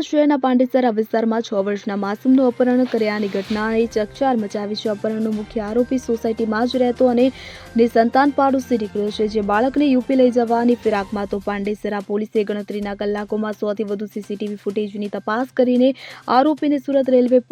સુરત શહેરના પાંડેસરા વિસ્તારમાં છ વર્ષના માસૂમનું અપહરણ કર્યાની ઘટનાએ ચકચાર મચાવી છે. અપહરણનો મુખ્ય આરોપી સોસાયટીમાં જ રહેતો અને નિસંતાન પાડોશી નીકળ્યો છે, જે બાળકને યુપી લઈ જવાની ફિરાકમાં તો પાંડેસરા પોલીસે ગણતરીના કલાકોમાં સોથી વધુ સીસીટીવી ફૂટેજની તપાસ કરીને આરોપીને સુરત રેલવે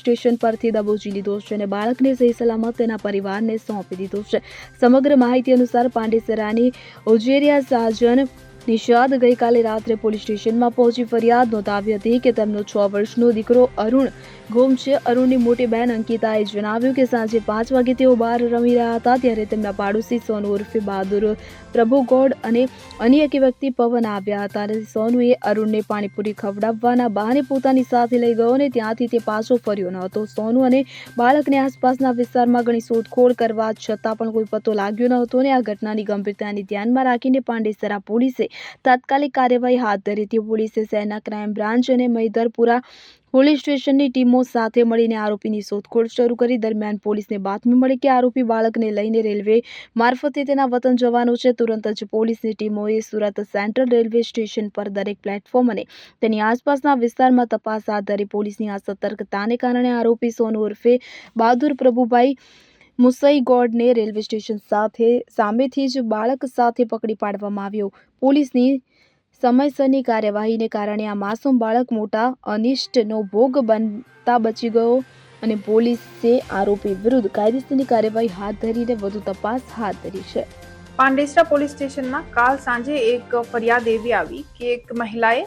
સ્ટેશન પરથી દબોચી લીધો છે અને બાળકને સહી સલામત તેના પરિવારને સોંપી દીધો છે. સમગ્ર માહિતી અનુસાર પાંડેસરાની ઉજેરિયા સાજન નિષાદ ગઈકાલે રાત્રે પોલીસ સ્ટેશનમાં પહોંચી ફરિયાદ નોંધાવી હતી કે તેમનો છ વર્ષનો દીકરો અરુણ ગુમ છે અરુણની મોટી બહેન અંકિતાએ જણાવ્યું કે સાંજે પાંચ વાગે તેઓ બહાર રમી રહ્યા હતા ત્યારે તેમના પાડોશી સોનુ ઉર્ફે બહાદુર પ્રભુગૌડ અને અન્ય એક વ્યક્તિ પવન આવ્યા હતા અને સોનુએ અરુણને પાણીપુરી ખવડાવવાના બહાને પોતાની સાથે લઈ ગયો અને ત્યાંથી તે પાછો ફર્યો ન હતો. સોનુ અને બાળકને આસપાસના વિસ્તારમાં ઘણી શોધખોળ કરવા છતાં પણ કોઈ પતો લાગ્યો ન હતો અને આ ઘટનાની ગંભીરતાને ધ્યાનમાં રાખીને પાંડેસરા પોલીસે તાત્કાલિક કાર્યવાહી હાથ ધરી. હતી પોલીસે શહેરના ક્રાઇમ બ્રાન્ચ અને મૈદરપુરા પોલીસ સ્ટેશનની ટીમો સાથે મળીને આરોપીની શોધખોળ શરૂ કરી. દરમિયાન પોલીસને બાતમી મળી કે આરોપી બાળકને લઈને રેલવે મારફતે તેના વતન જવાનો છે. તુરંત જ પોલીસની ટીમોએ સુરત સેન્ટ્રલ રેલવે સ્ટેશન પર દરેક પ્લેટફોર્મ અને તેની આસપાસના વિસ્તારમાં તપાસ હાથ ધરી પોલીસની આ સતર્કતાને કારણે આરોપી સોનુ ઉર્ફે બહાદુર પ્રભુભાઈ મુસઈ ગોડને રેલવે સ્ટેશન સાથે સામેથી જ બાળક સાથે પકડી પાડવામાં આવ્યો. પોલીસની સમયસરની કાર્યવાહીને કારણે આ માસૂમ બાળક મોટા અનિષ્ટનો ભોગ બનતા બચી ગયો અને પોલીસે આરોપી વિરુદ્ધ કાયદેસરની કાર્યવાહી હાથ ધરીને વધુ તપાસ હાથ ધરી છે. પાંડેસરા પોલીસ સ્ટેશનમાં કાલ સાંજે એક ફરિયાદ એવી આવી કે એક મહિલાએ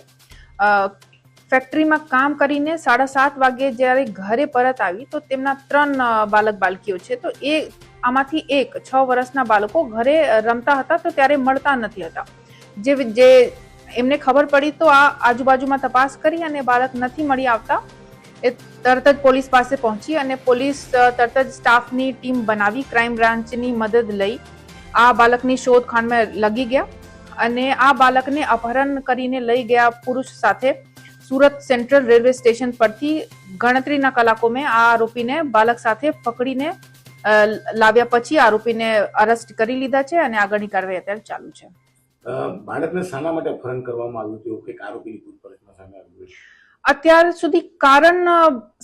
ફેક્ટરીમાં કામ કરીને સાડા સાત વાગે જ્યારે ઘરે પરત આવી તો તેમના ત્રણ બાલક બાલકીઓ છે. તો એ આમાંથી એક છ વર્ષના બાળકો ઘરે રમતા હતા તો ત્યારે મળતા નથી હતા. જે જે એમને ખબર પડી તો આ આજુબાજુમાં તપાસ કરી અને બાળક નથી મળી આવતા. એ તરત જ પોલીસ પાસે પહોંચી અને પોલીસ તરત જ સ્ટાફની ટીમ બનાવી, ક્રાઇમ બ્રાન્ચની મદદ લઈ આ બાળકની શોધખાણમાં લગી ગયા અને આ બાળકને અપહરણ કરીને લઈ ગયા પુરુષ સાથે સુરત સેન્ટ્રલ રેલવે સ્ટેશન પરથી ગણતરીના કલાકોમાં આ આરોપીને બાળક સાથે પકડીને લાવ્યા પછી આરોપીને અરેસ્ટ કરી લીધા છે અને આગળની કાર્યવાહી અત્યારે ચાલુ છે. બાળકને શાના માટે અપહરણ કરવામાં આવ્યું હતું એવું કંઈક આરોપીની પૂછપરછમાં સામે આવ્યું છે. અત્યાર સુધી કારણ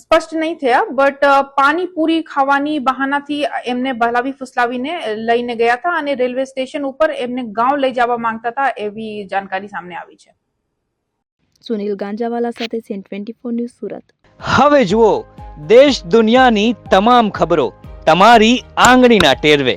સ્પષ્ટ નહીં થયા બટ પાણીપુરી ખાવાની બહાનાથી એમને બહલાવી ફુસલાવીને લઈને ગયા હતા અને રેલવે સ્ટેશન ઉપર એમને ગાંવ લઈ જવા માંગતા હતા એવી જાણકારી સામે આવી છે. સુનિલ ગાંજાવાલા સાથે CN twenty four news Surat. હવે જુઓ દેશ દુનિયાની તમામ ખબરો તમારી આંગળીના ટેરવે.